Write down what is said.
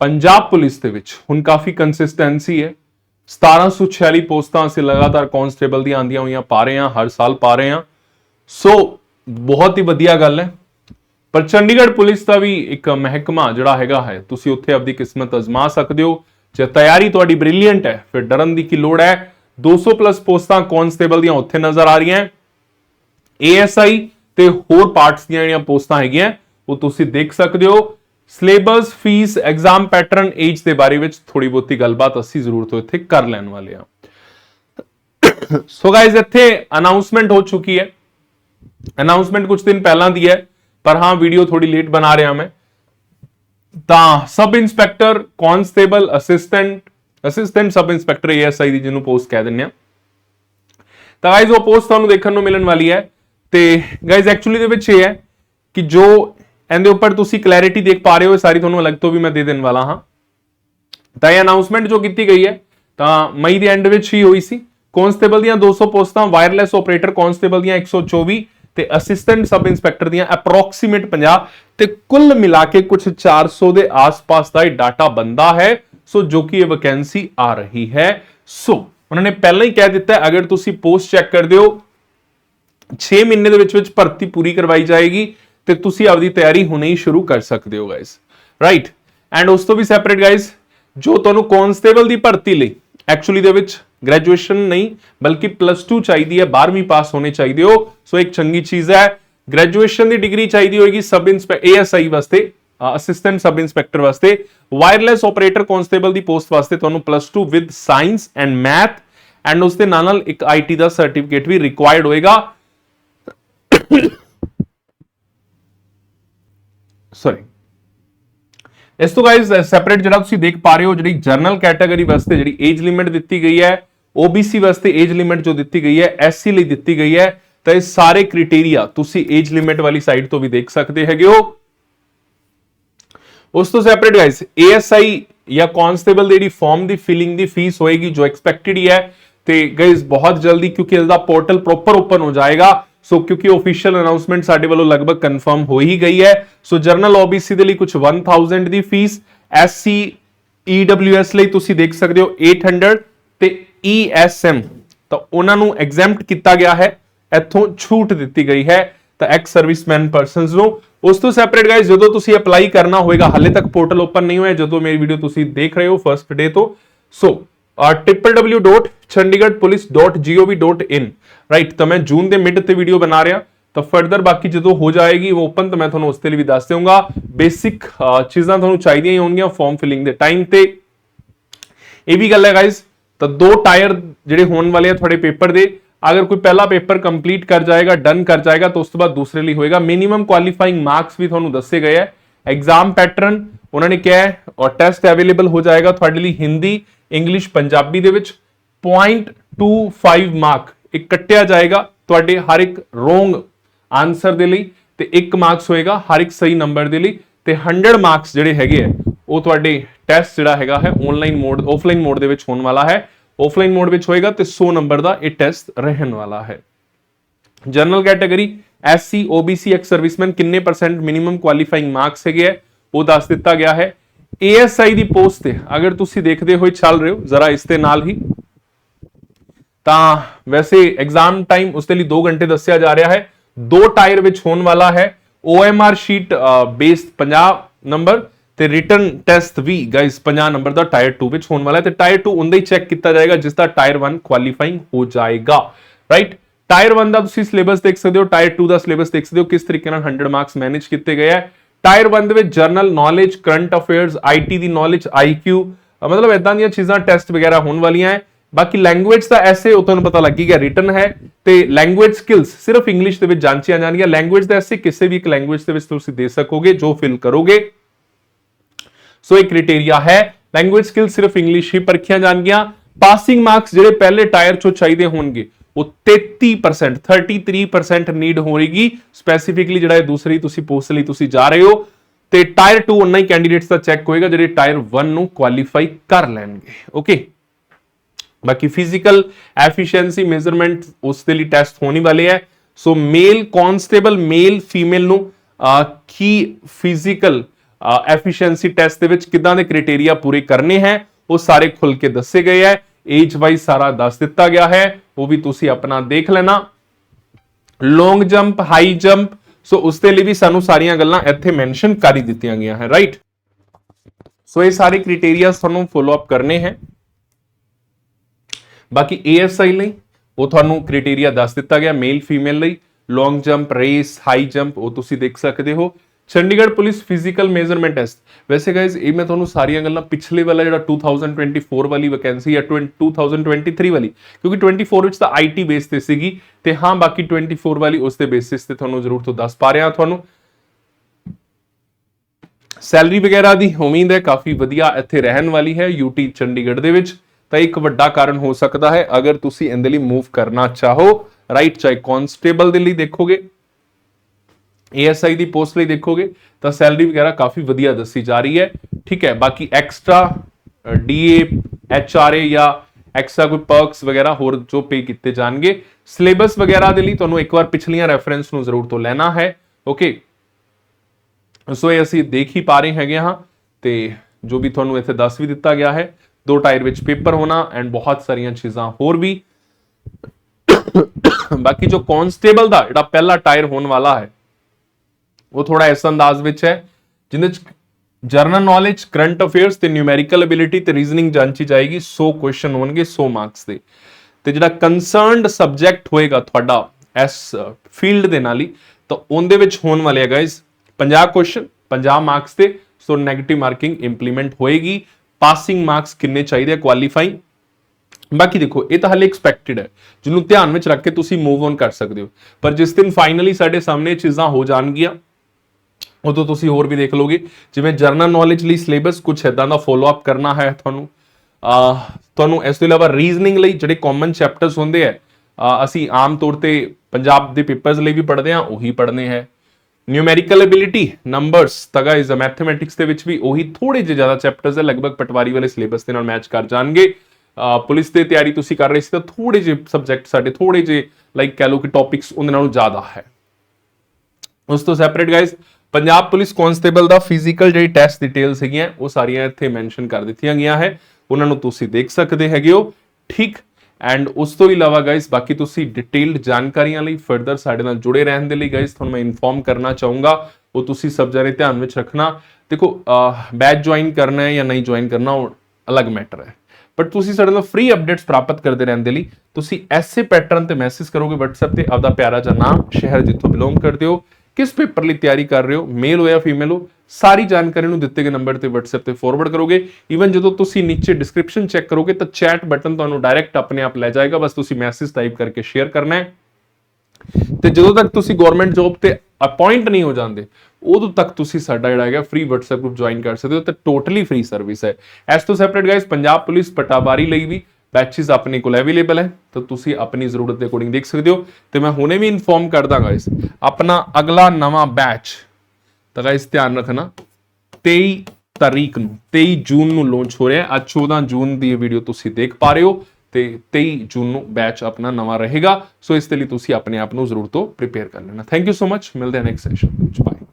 Punjab police ਦੇ ਵਿੱਚ ਹੁਣ ਕਾਫੀ ਕੰਸਿਸਟੈਂਸੀ ਹੈ। 1746 ਪੋਸਟਾਂ ਅਸੀਂ ਲਗਾਤਾਰ ਕਾਂਸਟੇਬਲ ਦੀਆਂ ਆਂਦੀਆਂ ਹੋਈਆਂ ਪਾ ਰਹੇ ਹਾਂ, ਹਰ ਸਾਲ ਪਾ ਰਹੇ ਹਾਂ। ਸੋ, ਬਹੁਤ ਹੀ ਵਧੀਆ ਗੱਲ ਹੈ। ਪਰ ਚੰਡੀਗੜ੍ਹ ਪੁਲਿਸ ਦਾ ਵੀ ਇੱਕ ਮਹਿਕਮਾ ਜਿਹੜਾ ਹੈਗਾ ਹੈ, ਤੁਸੀਂ ਉੱਥੇ ਆਪਣੀ ਕਿਸਮਤ ਅਜ਼ਮਾ ਸਕਦੇ ਹੋ। ਜੇ ਤਿਆਰੀ ਤੁਹਾਡੀ ਬ੍ਰਿਲੀਅੰਟ ਹੈ, ਫਿਰ ਡਰਨ ਦੀ ਕੀ ਲੋੜ ਹੈ? 200 ਪਲੱਸ ਪੋਸਟਾਂ ਕਾਂਸਟੇਬਲ ਦੀਆਂ ਉੱਥੇ ਨਜ਼ਰ ਆ ਰਹੀਆਂ ਏਐਸਆਈ ਤੇ ਹੋਰ ਪਾਰਟਸ ਦੀਆਂ ਜਿਹੜੀਆਂ ਪੋਸਟਾਂ ਹੈਗੀਆਂ, ਉਹ ਤੁਸੀਂ ਦੇਖ ਸਕਦੇ ਹੋ। Syllabus, fee exam pattern age ਦੇ ਬਾਰੇ ਵਿੱਚ ਥੋੜੀ ਬਹੁਤੀ ਗੱਲਬਾਤ ਅਸੀਂ ਜ਼ਰੂਰ ਤੋਂ ਇੱਥੇ ਕਰ ਲੈਣ ਵਾਲੇ ਹਾਂ। ਸੋ ਗਾਇਜ਼ ਇੱਥੇ ਅਨਾਉਂਸਮੈਂਟ ਹੋ ਚੁੱਕੀ ਹੈ। ਅਨਾਉਂਸਮੈਂਟ ਕੁਝ ਦਿਨ ਪਹਿਲਾਂ ਦੀ ਹੈ, ਪਰ ਹਾਂ ਵੀਡੀਓ ਥੋੜੀ ਲੇਟ ਬਣਾ ਰਿਹਾ ਮੈਂ। ਤਾਂ sub inspector constable assistant assistant sub inspector ASI ਦੀ ਜਿਹਨੂੰ ਪੋਸਟ ਕਹਿ ਦਿੰਦੇ ਆ ਤਾਂ ਗਾਇਜ਼ ਉਹ ਪੋਸਟ ਤੁਹਾਨੂੰ ਦੇਖਣ ਨੂੰ ਮਿਲਣ ਵਾਲੀ ਹੈ। ਤੇ ਗਾਇਜ਼ ਐਕਚੁਅਲੀ ਦੇ ਵਿੱਚ ਇਹ ਹੈ ਕਿ ਜੋ ਇਹਦੇ ਉੱਪਰ ਤੁਸੀਂ ਕਲੈਰਿਟੀ ਦੇਖ ਪਾ ਰਹੇ ਹੋ, ਇਹ ਸਾਰੀ ਤੁਹਾਨੂੰ ਅਲੱਗ ਤੋਂ ਵੀ ਮੈਂ ਦੇ ਦੇਣ ਵਾਲਾ ਹਾਂ। ਤਾਂ ਇਹ ਅਨਾਉਂਸਮੈਂਟ ਜੋ ਕੀਤੀ ਗਈ ਹੈ, ਤਾਂ ਮਈ ਦੇ ਐਂਡ ਵਿੱਚ ਹੀ ਹੋਈ ਸੀ। ਕਾਂਸਟੇਬਲ ਦੀਆਂ 200 ਪੋਸਟਾਂ ਵਾਇਰਲੈਸ ਆਪਰੇਟਰ ਕਾਂਸਟੇਬਲ ਦੀਆਂ 124 ਤੇ ਅਸਿਸਟੈਂਟ ਸਬ ਇੰਸਪੈਕਟਰ ਦੀਆਂ ਅਪਰੋਕਸੀਮੇਟ 50 ਤੇ ਕੁੱਲ ਮਿਲਾ ਕੇ ਕੁਝ 400 ਦੇ ਆਸ-ਪਾਸ ਦਾ ਇਹ ਡਾਟਾ ਬੰਦਾ ਹੈ। ਸੋ ਜੋ ਕਿ ਇਹ ਵੈਕੈਂਸੀ ਆ ਰਹੀ ਹੈ। ਸੋ ਉਹਨਾਂ ਨੇ ਪਹਿਲਾਂ ਹੀ ਕਹਿ ਦਿੱਤਾ, ਅਗਰ ਤੁਸੀਂ ਪੋਸਟ ਚੈੱਕ ਕਰਦੇ ਹੋ 6 ਮਹੀਨੇ ਦੇ ਵਿੱਚ ਵਿੱਚ ਭਰਤੀ ਪੂਰੀ ਕਰਵਾਈ ਜਾਏਗੀ। ਤੇ ਤੁਸੀਂ ਆਪਦੀ ਤਿਆਰੀ ਹੁਣੇ ਹੀ ਸ਼ੁਰੂ ਕਰ ਸਕਦੇ ਹੋ ਗਾਇਸ ਰਾਈਟ ਐਂਡ ਉਸ ਤੋਂ ਵੀ ਸੈਪਰੇਟ ਗਾਇਸ ਜੋ ਤੁਹਾਨੂੰ ਕਾਂਸਟੇਬਲ ਦੀ ਭਰਤੀ ਲਈ ਐਕਚੁਅਲੀ ਦੇ ਵਿੱਚ ਗ੍ਰੈਜੂਏਸ਼ਨ ਨਹੀਂ, ਬਲਕਿ ਪਲੱਸ 2 ਚਾਹੀਦੀ ਹੈ 12ਵੀਂ ਪਾਸ ਹੋਣੇ ਚਾਹੀਦੇ ਹੋ। ਸੋ ਇੱਕ ਚੰਗੀ ਚੀਜ਼ ਹੈ ਗ੍ਰੈਜੂਏਸ਼ਨ ਦੀ ਡਿਗਰੀ ਚਾਹੀਦੀ ਹੋਏਗੀ ਸਬ ਇੰਸਪੈਕਟਰ ਏਐਸਆਈ ਵਾਸਤੇ ਅਸਿਸਟੈਂਟ ਸਬ ਇੰਸਪੈਕਟਰ ਵਾਸਤੇ। ਵਾਇਰਲੈਸ ਆਪਰੇਟਰ ਕਾਂਸਟੇਬਲ ਦੀ ਪੋਸਟ ਵਾਸਤੇ ਤੁਹਾਨੂੰ plus 2 with science and math and ਉਸ ਦੇ ਨਾਲ ਨਾਲ ਇੱਕ ਆਈਟੀ ਦਾ ਸਰਟੀਫਿਕੇਟ ਵੀ ਰਿਕੁਆਇਰਡ ਹੋਏਗਾ। ਸੌਰੀ ਇਸ ਤੋਂ ਗਾਇਸ ਸੈਪਰੇਟ ਜਿਹੜਾ ਤੁਸੀਂ ਦੇਖ ਪਾ ਰਹੇ ਹੋ, ਜਿਹੜੀ ਜਰਨਲ ਕੈਟਾਗਰੀ ਵਾਸਤੇ ਜਿਹੜੀ ਏਜ ਲਿਮਿਟ ਦਿੱਤੀ ਗਈ ਹੈ OBC ਵਾਸਤੇ ਏਜ ਲਿਮਿਟ ਜੋ ਦਿੱਤੀ ਗਈ ਹੈ SC ਲਈ ਦਿੱਤੀ ਗਈ ਹੈ, ਤਾਂ ਇਹ ਸਾਰੇ ਕ੍ਰਾਈਟੇਰੀਆ ਤੁਸੀਂ ਏਜ ਲਿਮਿਟ ਵਾਲੀ ਸਾਈਟ ਤੋਂ ਵੀ ਦੇਖ ਸਕਦੇ ਹੈਗੇ ਹੋ। ਉਸ ਤੋਂ ਸੈਪਰੇਟ ਗਾਇਸ ASI ਜਾਂ ਕਾਂਸਟੇਬਲ ਦੀ ਜਿਹੜੀ ਫਾਰਮ ਦੀ ਫਿਲਿੰਗ ਦੀ ਫੀਸ ਹੋਏਗੀ, ਜੋ ਐਕਸਪੈਕਟਡ ਹੀ ਹੈ, ਤੇ ਗਾਇਸ ਬਹੁਤ ਜਲਦੀ ਕਿਉਂਕਿ ਇਸ ਪੋਰਟਲ ਪ੍ਰੋਪਰ ਓਪਨ ਹੋ ਜਾਏਗਾ ਸੋ ਕਿਉਂਕਿ ਆਫੀਸ਼ੀਅਲ ਅਨਾਉਂਸਮੈਂਟ ਸਾਡੇ ਵੱਲੋਂ ਲਗਭਗ ਕਨਫਰਮ ਹੋ ਹੀ ਗਈ ਹੈ ਸੋ ਜਰਨਲ OBC ਦੇ ਲਈ ਕੁਝ 1000 ਦੀ ਫੀਸ SC EWS ਲਈ ਤੁਸੀਂ ਦੇਖ ਸਕਦੇ ਹੋ 800 ਤੇ ESM ਤਾਂ ਉਹਨਾਂ ਨੂੰ ਐਗਜ਼ੈਂਪਟ ਕੀਤਾ ਗਿਆ ਹੈ ਇੱਥੋਂ ਛੂਟ ਦਿੱਤੀ ਗਈ ਹੈ ਤਾਂ ਐਕਸ ਸਰਵਿਸਮੈਨ ਪਰਸਨਸ ਨੂੰ ਉਸ ਤੋਂ ਸੈਪਰੇਟ ਗਾਇਸ ਜਦੋਂ ਤੁਸੀਂ ਅਪਲਾਈ ਕਰਨਾ ਹੋਏਗਾ ਹਾਲੇ ਤੱਕ ਪੋਰਟਲ ਓਪਨ ਨਹੀਂ ਹੋਇਆ ਜਦੋਂ ਮੇਰੀ ਵੀਡੀਓ ਤੁਸੀਂ ਦੇਖ ਰਹੇ ਹੋ ਫਰਸਟ ਡੇ ਤੋਂ ਸੋ www.chandigarhpolice.gov.in ਰਾਈਟ ਤਾਂ ਮੈਂ ਜੂਨ ਦੇ ਮਿਡ ਤੇ ਵੀਡੀਓ ਬਣਾ ਰਿਹਾ। ਤਾਂ ਫਰਦਰ ਬਾਕੀ ਜਦੋਂ ਹੋ ਜਾਏਗੀ, ਉਹ ਓਪਨ ਤਾਂ ਮੈਂ ਤੁਹਾਨੂੰ ਉਸ ਤੇ ਲਈ ਵੀ ਦੱਸ ਦੇਵਾਂਗਾ ਬੇਸਿਕ ਚੀਜ਼ਾਂ ਤੁਹਾਨੂੰ ਚਾਹੀਦੀਆਂ ਹੀ ਹੋਣਗੀਆਂ ਫਾਰਮ ਫਿਲਿੰਗ ਦੇ ਟਾਈਮ ਤੇ। ਇਹ ਵੀ ਗੱਲ ਹੈ ਗਾਇਸ ਤਾਂ ਦੋ ਟਾਇਰ ਜਿਹੜੇ ਹੋਣ ਵਾਲੇ ਆ ਤੁਹਾਡੇ ਪੇਪਰ ਦੇ। ਅਗਰ ਕੋਈ ਪਹਿਲਾ ਪੇਪਰ ਕੰਪਲੀਟ ਕਰ ਜਾਏਗਾ ਡਨ ਕਰ ਜਾਏਗਾ, ਤਾਂ ਉਸ ਤੋਂ ਬਾਅਦ ਦੂਸਰੇ ਲਈ ਹੋਏਗਾ। ਮਿਨੀਮਮ ਕੁਆਲੀਫਾਈਂਗ ਮਾਰਕਸ ਵੀ ਤੁਹਾਨੂੰ ਦੱਸੇ ਗਏ ਹੈ। ਐਗਜ਼ਾਮ ਪੈਟਰਨ ਉਹਨਾਂ ਨੇ ਕਿਹਾ ਹੈ, ਔਰ ਟੈਸਟ ਅਵੇਲੇਬਲ ਹੋ ਜਾਏਗਾ ਤੁਹਾਡੇ ਲਈ ਹਿੰਦੀ ਇੰਗਲਿਸ਼ ਪੰਜਾਬੀ ਦੇ ਵਿੱਚ। 0.25 ਮਾਰਕ ਇੱਕ ਕੱਟਿਆ ਜਾਏਗਾ, ਤੁਹਾਡੇ ਹਰ ਇੱਕ ਰੋਂਗ ਆਨਸਰ ਦੇ ਲਈ ਤੇ ਇੱਕ ਮਾਰਕਸ ਹੋਏਗਾ, ਹਰ ਇੱਕ ਸਹੀ ਨੰਬਰ ਦੇ ਲਈ ਤੇ 100 ਮਾਰਕਸ ਜਿਹੜੇ ਹੈਗੇ ਆ, ਉਹ ਤੁਹਾਡੇ ਟੈਸਟ ਜਿਹੜਾ ਹੈਗਾ ਹੈ ਆਨਲਾਈਨ ਮੋਡ ਆਫਲਾਈਨ ਮੋਡ ਦੇ ਵਿੱਚ ਹੋਣ ਵਾਲਾ ਹੈ। ਆਫਲਾਈਨ ਮੋਡ ਵਿੱਚ ਹੋਏਗਾ ਤੇ 100 ਨੰਬਰ ਦਾ ਇਹ ਟੈਸਟ ਰਹਿਣ ਵਾਲਾ ਹੈ। General category SC OBC ex serviceman ਕਿੰਨੇ ਪਰਸੈਂਟ ਮਿਨੀਮਮ ਕੁਆਲੀਫਾਈਂਗ ਮਾਰਕਸ ਹੈਗੇ ਹੈ ਉਹ ਦੱਸ ਦਿੱਤਾ ਗਿਆ ਹੈ। ASI ਦੀ ਪੋਸਟ ਤੇ ਅਗਰ ਤੁਸੀਂ ਦੇਖਦੇ ਹੋਏ ਚੱਲ ਰਹੇ ਹੋ, ਜ਼ਰਾ ਇਸ ਦੇ ਨਾਲ ਹੀ ਤਾਂ ਵੈਸੇ ਐਗਜ਼ਾਮ ਟਾਈਮ ਉਸ ਦੇ ਲਈ 2 ਘੰਟੇ ਦੱਸਿਆ ਜਾ ਰਿਹਾ ਹੈ। ਦੋ ਟਾਇਰ ਵਿੱਚ ਹੋਣ ਵਾਲਾ ਹੈ। OMR ਸ਼ੀਟ ਬੇਸਡ 50 ਨੰਬਰ ਤੇ ਰਿਟਰਨ ਟੈਸਟ ਵੀ ਗਾਇਸ 50 ਨੰਬਰ ਦਾ ਟਾਇਰ 2 ਵਿੱਚ ਹੋਣ ਵਾਲਾ ਹੈ ਤੇ ਟਾਇਰ 2 ਉਹਦਾ ਹੀ ਚੈੱਕ ਕੀਤਾ ਜਾਏਗਾ, ਜਿਸ ਦਾ ਟਾਇਰ 1 ਕੁਆਲੀਫਾਈਂਗ ਹੋ ਜਾਏਗਾ। ਰਾਈਟ ਟਾਇਰ 1 ਦਾ ਤੁਸੀਂ ਸਿਲੇਬਸ ਦੇਖ ਸਕਦੇ ਹੋ ਟਾਇਰ 2 ਦਾ ਸਿਲੇਬਸ ਦੇਖ ਸਕਦੇ ਹੋ, ਕਿਸ ਤਰੀਕੇ ਨਾਲ 100 ਮਾਰਕਸ ਮੈਨੇਜ ਕੀਤੇ ਗਏ ਹੈ। ਟਾਇਰ 1 ਦੇ ਵਿੱਚ general knowledge current affairs IT the knowledge IQ ਮਤਲਬ ਇਦਾਂ ਦੀਆਂ ਚੀਜ਼ਾਂ ਟੈਸਟ ਵਗੈਰਾ ਹੋਣ ਵਾਲੀਆਂ ਹੈ। ਬਾਕੀ ਲੈਂਗੁਏਜ ਦਾ ਐਸੇ ਉਹ ਤੁਹਾਨੂੰ ਪਤਾ ਲੱਗੀ ਗਿਆ ਰਿਟਨ ਹੈ ਤੇ ਲੈਂਗੁਏਜ ਸਕਿੱਲਸ ਸਿਰਫ ਇੰਗਲਿਸ਼ ਦੇ ਵਿੱਚ ਜਾਂਚੀਆਂ ਜਾਣਗੀਆਂ। ਲੈਂਗੁਏਜ ਦਾ ਐਸੇ ਕਿਸੇ ਵੀ ਇੱਕ ਲੈਂਗੁਏਜ ਦੇ ਵਿੱਚ ਤੁਸੀਂ ਦੇ ਸਕੋਗੇ, ਜੋ ਫਿਲ ਕਰੋਗੇ। ਸੋ ਇਹ ਕ੍ਰਾਈਟੇਰੀਆ ਹੈ। ਲੈਂਗੁਏਜ ਸਕਿੱਲ ਸਿਰਫ ਇੰਗਲਿਸ਼ ਹੀ ਪਰਖੀਆਂ ਜਾਣਗੀਆਂ। ਪਾਸਿੰਗ ਮਾਰਕਸ ਜਿਹੜੇ ਪਹਿਲੇ ਟਾਇਰ ਚੋਂ ਚਾਹੀਦੇ ਹੋਣਗੇ, ਉਹ 33% 33% ਨੀਡ ਹੋਏਗੀ। ਸਪੈਸੀਫਿਕਲੀ ਜਿਹੜਾ ਇਹ ਦੂਸਰੀ ਤੁਸੀਂ ਪੋਸਟ ਲਈ ਤੁਸੀਂ ਜਾ ਰਹੇ ਹੋ, ਤੇ ਟਾਇਰ 2 ਉਹਨਾਂ ਹੀ ਕੈਂਡੀਡੇਟਸ ਦਾ ਚੈੱਕ ਹੋਏਗਾ, ਜਿਹੜੇ ਟਾਇਰ 1 ਨੂੰ ਕੁਆਲੀਫਾਈ ਕਰ ਲੈਣਗੇ। ਓਕੇ ਬਾਕੀ ਫਿਜ਼ੀਕਲ ਐਫੀਸ਼ੀਐਂਸੀ ਮੈਜ਼ਰਮੈਂਟ ਉਸ ਦੇ ਲਈ ਟੈਸਟ ਹੋਣੀ ਵਾਲੇ ਹੈ। ਸੋ ਮੇਲ ਕਨਸਟੇਬਲ ਮੇਲ ਫੀਮੇਲ ਨੂੰ ਕੀ ਫਿਜ਼ੀਕਲ ਐਫੀਸ਼ੀਐਂਸੀ ਟੈਸਟ ਦੇ ਵਿੱਚ ਕਿੱਦਾਂ ਦੇ ਕ੍ਰਾਈਟੇਰੀਆ ਪੂਰੇ ਕਰਨੇ ਹੈ, ਉਹ ਸਾਰੇ ਖੁੱਲ ਕੇ ਦੱਸੇ ਗਏ ਹੈ। ਏਜ ਵਾਈਜ਼ ਸਾਰਾ ਦੱਸ ਦਿੱਤਾ ਗਿਆ ਹੈ, ਉਹ ਵੀ ਤੁਸੀਂ ਆਪਣਾ ਦੇਖ ਲੈਣਾ। Long jump high jump so ਉਸ ਦੇ ਲਈ ਵੀ ਸਾਨੂੰ ਸਾਰੀਆਂ ਗੱਲਾਂ ਇੱਥੇ ਮੈਂਸ਼ਨ ਕਰ ਹੀ ਦਿੱਤੀਆਂ ਗਈਆਂ ਹੈ ਰਾਈਟ ਸੋ ਇਹ ਸਾਰੇ ਕ੍ਰਾਈਟੇਰੀਆ ਤੁਹਾਨੂੰ ਫੋਲੋ ਅਪ ਕਰਨੇ ਹੈ। ਬਾਕੀ ASI ਲਈ ਉਹ ਤੁਹਾਨੂੰ ਕ੍ਰਾਈਟੇਰੀਆ ਦੱਸ ਦਿੱਤਾ ਗਿਆ ਮੇਲ ਫੀਮੇਲ ਲਈ long jump race high jump ਉਹ ਤੁਸੀਂ ਦੇਖ ਸਕਦੇ ਹੋ। Chandigarh police physical measurement test ਵੈਸੇ ਗਾਇਜ਼ ਇਹ ਮੈਂ ਤੁਹਾਨੂੰ ਸਾਰੀਆਂ ਗੱਲਾਂ ਪਿਛਲੇ ਵਾਲਾ ਜਿਹੜਾ 2024 ਵਾਲੀ ਵੈਕੈਂਸੀ ਜਾਂ 20 2023 ਵਾਲੀ, ਕਿਉਂਕਿ 24 ਵਿੱਚ ਤਾਂ ਆਈਟੀ ਬੇਸ ਤੇ ਸੀਗੀ, ਤੇ ਹਾਂ, ਬਾਕੀ 24 ਵਾਲੀ ਉਸ ਦੇ ਬੇਸਿਸ ਤੇ ਤੁਹਾਨੂੰ ਜ਼ਰੂਰ ਤੋਂ ਦੱਸ ਪਾ ਰਿਹਾ ਤੁਹਾਨੂੰ। ਸੈਲਰੀ ਵਗੈਰਾ ਦੀ ਉਮੀਦ ਹੈ, ਕਾਫੀ ਵਧੀਆ ਇੱਥੇ ਰਹਿਣ ਵਾਲੀ ਹੈ ਯੂਟੀ ਚੰਡੀਗੜ੍ਹ ਦੇ ਵਿੱਚ। ਤਾਂ ਇੱਕ ਵੱਡਾ ਕਾਰਨ ਹੋ ਸਕਦਾ ਹੈ। ਅਗਰ ਤੁਸੀਂ ਇਹਦੇ ਲਈ ਮੂਵ ਕਰਨਾ ਚਾਹੋ ਰਾਈਟ ਚਾਹੇ ਕਨਸਟੇਬਲ ਦੇ ਲਈ ਦੇਖੋਗੇ ਏਐਸਆਈ ਦੀ ਪੋਸਟ ਲਈ ਦੇਖੋਗੇ, ਤਾਂ ਸੈਲਰੀ ਵਗੈਰਾ ਕਾਫੀ ਵਧੀਆ ਦੱਸੀ ਜਾ ਰਹੀ ਹੈ। ਠੀਕ ਹੈ, ਬਾਕੀ ਐਕਸਟਰਾ ਡੀਏ ਐਚਆਰਏ ਜਾਂ ਐਕਸਟਰਾ ਕੋਈ ਪਰਕਸ ਵਗੈਰਾ ਹੋਰ ਜੋ ਪੇ ਕੀਤੇ ਜਾਣਗੇ ਸਿਲੇਬਸ ਵਗੈਰਾ ਦੇ ਲਈ ਤੁਹਾਨੂੰ ਇੱਕ ਵਾਰ ਪਿਛਲੀਆਂ ਰੈਫਰੈਂਸ ਨੂੰ ਜ਼ਰੂਰ ਤੋਂ ਲੈਣਾ ਹੈ। ਓਕੇ ਸੋ ਇਹ ਅਸੀਂ ਦੇਖ ਹੀ ਪਾ ਰਹੇ ਹੈਗੇ ਹਾਂ ਤੇ ਜੋ ਵੀ ਤੁਹਾਨੂੰ ਇੱਥੇ ਦੱਸ ਵੀ ਦਿੱਤਾ ਗਿਆ ਹੈ। ਦੋ ਟਾਇਰ ਵਿੱਚ ਪੇਪਰ ਹੋਣਾ ਐਂਡ ਬਹੁਤ ਸਾਰੀਆਂ ਚੀਜ਼ਾਂ ਹੋਰ ਵੀ। ਬਾਕੀ ਜੋ ਕਨਸਟੇਬਲ ਦਾ ਜਿਹੜਾ ਪਹਿਲਾ ਟਾਇਰ ਹੋਣ ਵਾਲਾ ਹੈ, ਉਹ ਥੋੜਾ ਇਸ ਅੰਦਾਜ਼ ਵਿੱਚ ਹੈ ਜਿੰਦੇ ਚ ਜਰਨਲ ਨੌਲੇਜ ਕਰੰਟ ਅਫੇਅਰਸ ਤੇ ਨਿਊਮੈਰੀਕਲ ਅਬਿਲਿਟੀ ਤੇ ਰੀਜ਼ਨਿੰਗ ਜਾਂਚੀ ਜਾਏਗੀ 100 ਕੁਐਸਚਨ ਹੋਣਗੇ 100 ਮਾਰਕਸ ਦੇ। ਤੇ ਜਿਹੜਾ ਕੰਸਰਨਡ ਸਬਜੈਕਟ ਹੋਏਗਾ ਤੁਹਾਡਾ ਇਸ ਫੀਲਡ ਦੇ ਨਾਲ ਹੀ, ਤਾਂ ਉਹਦੇ ਵਿੱਚ ਹੋਣ ਵਾਲੇ ਹੈ ਗਾਇਜ਼ 50 ਕੁਐਸਚਨ 50 ਮਾਰਕਸ ਤੇ ਸੋ 네ਗੇਟਿਵ ਮਾਰਕਿੰਗ ਇੰਪਲੀਮੈਂਟ ਹੋਏਗੀ। ਪਾਸਿੰਗ ਮਾਰਕਸ ਕਿੰਨੇ ਚਾਹੀਦੇ ਆ ਕੁਆਲੀਫਾਈ ਬਾਕੀ ਦੇਖੋ, ਇਹ ਤਾਂ ਹਲੇ ਐਕਸਪੈਕਟਡ ਹੈ, ਜਿਹਨੂੰ ਧਿਆਨ ਵਿੱਚ ਰੱਖ ਕੇ ਤੁਸੀਂ ਮੂਵ ਔਨ ਕਰ ਸਕਦੇ ਹੋ। ਪਰ ਜਿਸ ਦਿਨ ਫਾਈਨਲੀ ਸਾਡੇ ਸਾਹਮਣੇ ਇਹ ਚੀਜ਼ਾਂ ਹੋ ਜਾਣਗੀਆਂ, ਉਦੋਂ ਤੁਸੀਂ ਹੋਰ ਵੀ ਦੇਖ ਲੋਗੇ ਜਿਵੇਂ ਜਰਨਲ ਨੌਲੇਜ ਲਈ ਸਿਲੇਬਸ ਕੁਝ ਇਦਾਂ ਦਾ ਫੋਲੋ ਅਪ ਕਰਨਾ ਹੈ ਤੁਹਾਨੂੰ। ਤੁਹਾਨੂੰ ਇਸ ਤੋਂ ਇਲਾਵਾ ਰੀਜ਼ਨਿੰਗ ਲਈ ਜਿਹੜੇ ਕਾਮਨ ਚੈਪਟਰਸ ਹੁੰਦੇ ਆ ਅਸੀਂ ਆਮ ਤੌਰ ਤੇ ਪੰਜਾਬ ਦੇ ਪੇਪਰਸ ਲਈ ਵੀ ਪੜ੍ਹਦੇ ਆ ਉਹੀ ਪੜ੍ਹਨੇ ਹੈ। ਨਿਊਮੈਰੀਕਲ ਐਬਿਲਿਟੀ ਨੰਬਰਸ ਤਾਂ ਗਾਇਜ਼ ਮੈਥਮੈਟਿਕਸ ਦੇ ਵਿੱਚ ਵੀ ਉਹੀ ਥੋੜੇ ਜਿਹੇ ਜ਼ਿਆਦਾ ਚੈਪਟਰਸ ਹੈ, ਲਗਭਗ ਪਟਵਾਰੀ ਵਾਲੇ ਸਿਲੇਬਸ ਦੇ ਨਾਲ ਮੈਚ ਕਰ ਜਾਣਗੇ। ਪੁਲਿਸ ਦੀ ਤਿਆਰੀ ਤੁਸੀਂ ਕਰ ਰਹੇ ਸੀ ਤਾਂ ਥੋੜੇ ਜਿਹੇ ਸਬਜੈਕਟ ਸਾਡੇ ਥੋੜੇ ਜਿਹੇ ਲਾਈਕ ਕਹ ਲਓ ਕਿ ਟੌਪਿਕਸ ਉਹਨਾਂ ਨਾਲੋਂ ਜ਼ਿਆਦਾ ਹੈ। ਉਸ ਤੋਂ separate guys Punjab police constable ਦਾ ਫਿਜ਼ੀਕਲ ਜਿਹੜੀ ਟੈਸਟ ਡਿਟੇਲਸ ਹੈਗੀਆਂ, ਉਹ ਸਾਰੀਆਂ ਇੱਥੇ ਮੈਂਸ਼ਨ ਕਰ ਦਿੱਤੀਆਂ ਗਈਆਂ ਹੈ। ਉਹਨਾਂ ਨੂੰ ਤੁਸੀਂ ਦੇਖ ਸਕਦੇ ਹੈਗੇ ਹੋ। ਠੀਕ ਐਂਡ ਉਸ ਤੋਂ ਇਲਾਵਾ ਗਾਇਜ਼ ਬਾਕੀ ਤੁਸੀਂ ਡਿਟੇਲਡ ਜਾਣਕਾਰੀਆਂ ਲਈ ਫਰਦਰ ਸਾਡੇ ਨਾਲ ਜੁੜੇ ਰਹਿਣ ਦੇ ਲਈ ਗਾਇਜ਼ ਤੁਹਾਨੂੰ ਮੈਂ ਇਨਫੋਰਮ ਕਰਨਾ ਚਾਹੂੰਗਾ। ਉਹ ਤੁਸੀਂ ਸਭ ਜਣੇ ਧਿਆਨ ਵਿੱਚ ਰੱਖਣਾ। ਦੇਖੋ ਬੈਚ ਜੁਆਇਨ ਕਰਨਾ ਹੈ ਜਾਂ ਨਹੀਂ ਜੁਆਇਨ ਕਰਨਾ, ਉਹ ਅਲੱਗ ਮੈਟਰ ਹੈ। ਬਟ ਤੁਸੀਂ ਸਾਡੇ ਨਾਲ ਫ੍ਰੀ ਅਪਡੇਟਸ ਪ੍ਰਾਪਤ ਕਰਦੇ ਰਹਿਣ ਦੇ ਲਈ ਤੁਸੀਂ ਐਸੇ ਪੈਟਰਨ ਤੇ ਮੈਸੇਜ ਕਰੋਗੇ WhatsApp ਤੇ ਆਪਦਾ ਪਿਆਰਾ ਜਿਹਾ ਨਾਮ, ਸ਼ਹਿਰ ਜਿੱਥੋਂ ਬਿਲੋਂਗ ਕਰਦੇ ਹੋ। ਕਿਸ ਪੇਪਰ ਲਈ ਤਿਆਰੀ ਕਰ ਰਹੇ ਹੋ? ਮੇਲ ਹੋ ਜਾਂ ਫੀਮੇਲ ਹੋ? ਸਾਰੀ ਜਾਣਕਾਰੀ ਨੂੰ ਦਿੱਤੇ ਗਏ ਨੰਬਰ ਤੇ WhatsApp ਤੇ ਫਾਰਵਰਡ ਕਰੋਗੇ। ਈਵਨ ਜਦੋਂ ਤੁਸੀਂ ਨੀਚੇ ਡਿਸਕ੍ਰਿਪਸ਼ਨ ਚੈੱਕ ਕਰੋਗੇ ਤਾਂ ਚੈਟ ਬਟਨ ਤੁਹਾਨੂੰ ਡਾਇਰੈਕਟ ਆਪਣੇ ਆਪ ਲੈ ਜਾਏਗਾ। ਬਸ ਤੁਸੀਂ ਮੈਸੇਜ ਟਾਈਪ ਕਰਕੇ ਸ਼ੇਅਰ ਕਰਨਾ ਹੈ। ਤੇ ਜਦੋਂ ਤੱਕ ਤੁਸੀਂ ਗਵਰਨਮੈਂਟ ਜੌਬ ਤੇ ਅਪਾਇੰਟ ਨਹੀਂ ਹੋ ਜਾਂਦੇ, ਉਦੋਂ ਤੱਕ ਤੁਸੀਂ ਸਾਡਾ ਜਿਹੜਾ ਹੈਗਾ ਫ੍ਰੀ WhatsApp ਗਰੁੱਪ ਜੁਆਇਨ ਕਰ ਸਕਦੇ ਹੋ ਤੇ ਟੋਟਲੀ ਫ੍ਰੀ ਸਰਵਿਸ ਹੈ। ਇਸ ਤੋਂ separate guys Punjab police patwari ਲਈ ਵੀ ਬੈਚਸ ਆਪਣੇ ਕੋਲ ਅਵੇਲੇਬਲ ਹੈ, ਤਾਂ ਤੁਸੀਂ ਆਪਣੀ ਜ਼ਰੂਰਤ ਦੇ ਅਕੋਰਡਿੰਗ ਦੇਖ ਸਕਦੇ ਹੋ। ਤੇ ਮੈਂ ਹੁਣੇ ਵੀ ਇਨਫੋਰਮ ਕਰ ਦਾਂਗਾ ਇਸ ਆਪਣਾ ਅਗਲਾ ਨਵਾਂ ਬੈਚ ਤਾਂ ਗਾਇਸ ਧਿਆਨ ਰੱਖਣਾ 23 ਤਾਰੀਖ ਨੂੰ 23 ਜੂਨ ਨੂੰ ਲਾਂਚ ਹੋ ਰਿਹਾ ਹੈ। ਅੱਜ 14 ਜੂਨ ਦੀ ਇਹ ਵੀਡੀਓ ਤੁਸੀਂ ਦੇਖ ਪਾ ਰਹੇ ਹੋ, ਤੇ 23 ਜੂਨ ਨੂੰ ਬੈਚ ਆਪਣਾ ਨਵਾਂ ਰਹੇਗਾ। ਸੋ ਇਸ ਦੇ ਲਈ ਤੁਸੀਂ ਆਪਣੇ ਆਪ ਨੂੰ ਜ਼ਰੂਰ ਤੋਂ ਪ੍ਰਿਪੇਅਰ ਕਰ ਲੈਣਾ। ਥੈਂਕ ਯੂ ਸੋ ਮੱਚ ਮਿਲਦੇ ਹਾਂ ਨੈਕਸਟ ਸੈਸ਼ਨ ਵਿੱਚ। ਬਾਏ